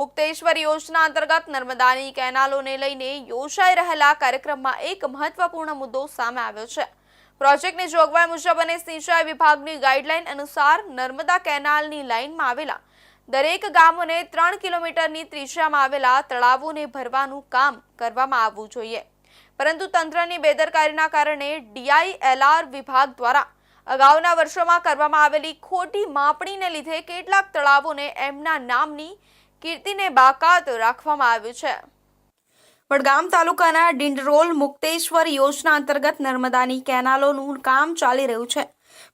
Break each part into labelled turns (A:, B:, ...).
A: મુક્તેશ્વર યોજના અંતર્ગત નર્મદાની કેનાલોને લઈને યોજાઈ રહેલા કાર્યક્રમમાં એક મહત્વપૂર્ણ મુદ્દો સામે આવ્યો છે. પ્રોજેક્ટની જોગવાઈ મુજબ અને સિંચાઈ વિભાગની ગાઈડલાઈન અનુસાર નર્મદા કેનાલની લાઇનમાં આવેલા દરેક ગામોને ત્રણ કિલોમીટરની ત્રિજ્યામાં આવેલા તળાવોને ભરવાનું કામ કરવામાં આવવું જોઈએ. પરંતુ તંત્રની બેદરકારીના કારણે ડીઆઈએલઆર વિભાગ દ્વારા અગાઉના વર્ષોમાં કરવામાં આવેલી ખોટી માપણીને લીધે કેટલાક તળાવોને એમના નામની કીર્તિને બાકાત રાખવામાં આવ્યું છે. વડગામ તાલુકાના ડિંડરોલ મુક્તેશ્વર યોજના અંતર્ગત નર્મદાની કેનાલોનું કામ ચાલી રહ્યું છે.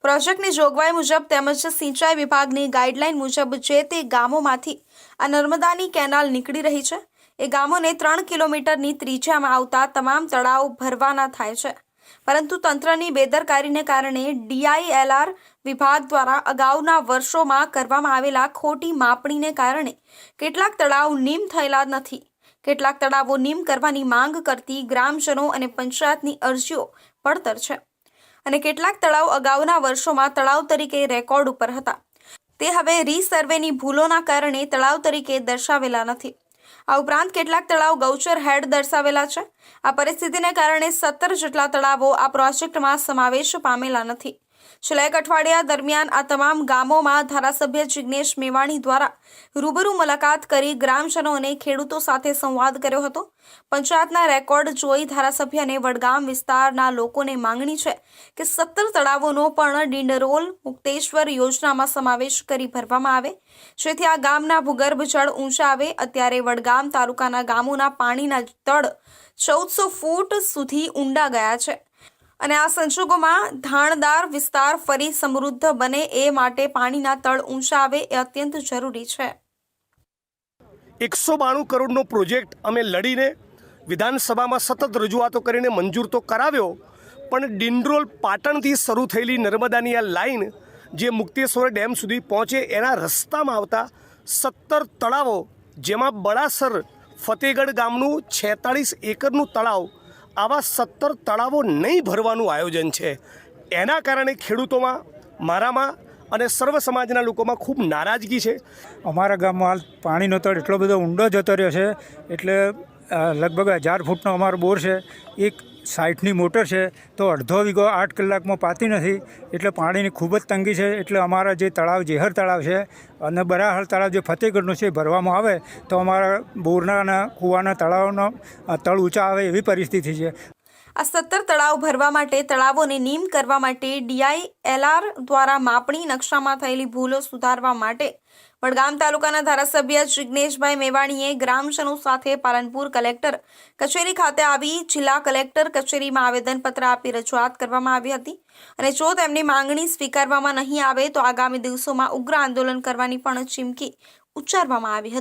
A: પ્રોજેક્ટની જોગવાઈ મુજબ તેમજ સિંચાઈ વિભાગની ગાઈડલાઈન મુજબ જે તે ગામોમાંથી આ નર્મદાની કેનાલ નીકળી રહી છે. એ ગામોને ત્રણ કિલોમીટરની ત્રિજ્યામાં આવતા તમામ તળાવ ભરવાના થાય છે. પરંતુ તંત્રની બેદરકારીને કારણે ડીઆઈએલઆર વિભાગ દ્વારા અગાઉના વર્ષોમાં કરવામાં આવેલા ખોટી માપણીને કારણે કેટલાક તળાવ નીમ થયેલા નથી. કેટલાક તળાવો નીમ કરવાની માંગ કરતી ગ્રામજનો અને પંચાયતની અરજીઓ પડતર છે. અને કેટલાક તળાવ અગાઉના વર્ષોમાં તળાવ તરીકે રેકોર્ડ ઉપર હતા. તે હવે રીસર્વેની ભૂલોના કારણે તળાવ તરીકે દર્શાવેલા નથી. આ ઉપરાંત કેટલાક તળાવ ગૌચર હેડ દર્શાવેલા છે. આ પરિસ્થિતિને કારણે સત્તર જેટલા તળાવો આ પ્રોજેક્ટમાં સમાવેશ પામેલા નથી. છેલ્લા એક અઠવાડિયા દરમિયાન આ તમામ ગામોમાં ધારાસભ્ય જિગ્નેશ મેવાણી દ્વારા રૂબરૂ મુલાકાત કરી ગ્રામજનો અને ખેડૂતો સાથે સંવાદ કર્યો હતો. પંચાયતના રેકોર્ડ જોઈ ધારાસભ્યને વડગામ વિસ્તારના લોકોને માંગણી છે કે સત્તર તળાવોનો પણ ડિંડરોલ મુક્તેશ્વર યોજનામાં સમાવેશ કરી ભરવામાં આવે. જેથી આ ગામના ભૂગર્ભ જળ ઊંચા આવે. અત્યારે વડગામ તાલુકાના ગામોના પાણીના તળ ચૌદસો ફૂટ સુધી ઊંડા ગયા છે. અને આ સંજોગોમાં ધાણદાર વિસ્તાર ફરી સમૃદ્ધ બને એ માટે પાણીના તળ ઊંચા આવે એ અત્યંત જરૂરી છે.
B: એકસો બાણું કરોડનો પ્રોજેક્ટ અમે લડીને વિધાનસભામાં સતત રજૂઆતો કરીને મંજૂર તો કરાવ્યો, પણ ડિંડરોલ પાટણથી શરૂ થયેલી નર્મદાની આ લાઈન જે મુક્તેશ્વર ડેમ સુધી પહોંચે એના રસ્તામાં આવતા સત્તર તળાવો, જેમાં બળાસર ફતેગઢ ગામનું છેતાળીસ એકરનું તળાવ આવા સત્તર તળાવો નહીં ભરવાનું આયોજન છે. એના કારણે ખેડૂતોમાં, મારામાં અને સર્વ સમાજના લોકોમાં ખૂબ નારાજગી છે.
C: અમારા ગામમાં હાલ પાણીનો તળ એટલો બધો ઊંડો જતો રહ્યો છે, એટલે લગભગ હજાર ફૂટનો અમારો બોર છે. એક સાઠની મોટર છે, તો અડધો વીઘો આઠ કલાકમાં પાતી નથી. એટલે પાણીની ખૂબ જ તંગી છે. એટલે અમારા જે તળાવ, જેહર તળાવ છે અને બરાહર તળાવ જે ફતેગઢનું છે ભરવામાં આવે, તો અમારા બોરના અને કૂવાના તળાવનો તળ ઊંચા આવે એવી પરિસ્થિતિ છે.
A: આ સત્તર તળાવ ભરવા માટે તળાવોને નીમ કરવા માટે ડીઆઈએલઆર દ્વારા માપણી નકશામાં થયેલી ભૂલો સુધારવા માટે વડગામ તાલુકાના ધારાસભ્ય જિજ્ઞેશભાઈ મેવાણીએ ગ્રામજનો સાથે પાલનપુર કલેક્ટર કચેરી ખાતે આવી જિલ્લા કલેક્ટર કચેરીમાં આવેદનપત્ર આપી રજૂઆત કરવામાં આવી હતી અને જો તેમની માંગણી સ્વીકારવામાં નહીં આવે તો આગામી દિવસોમાં ઉગ્ર આંદોલન કરવાની પણ ચીમકી ઉચ્ચારવામાં આવી હતી.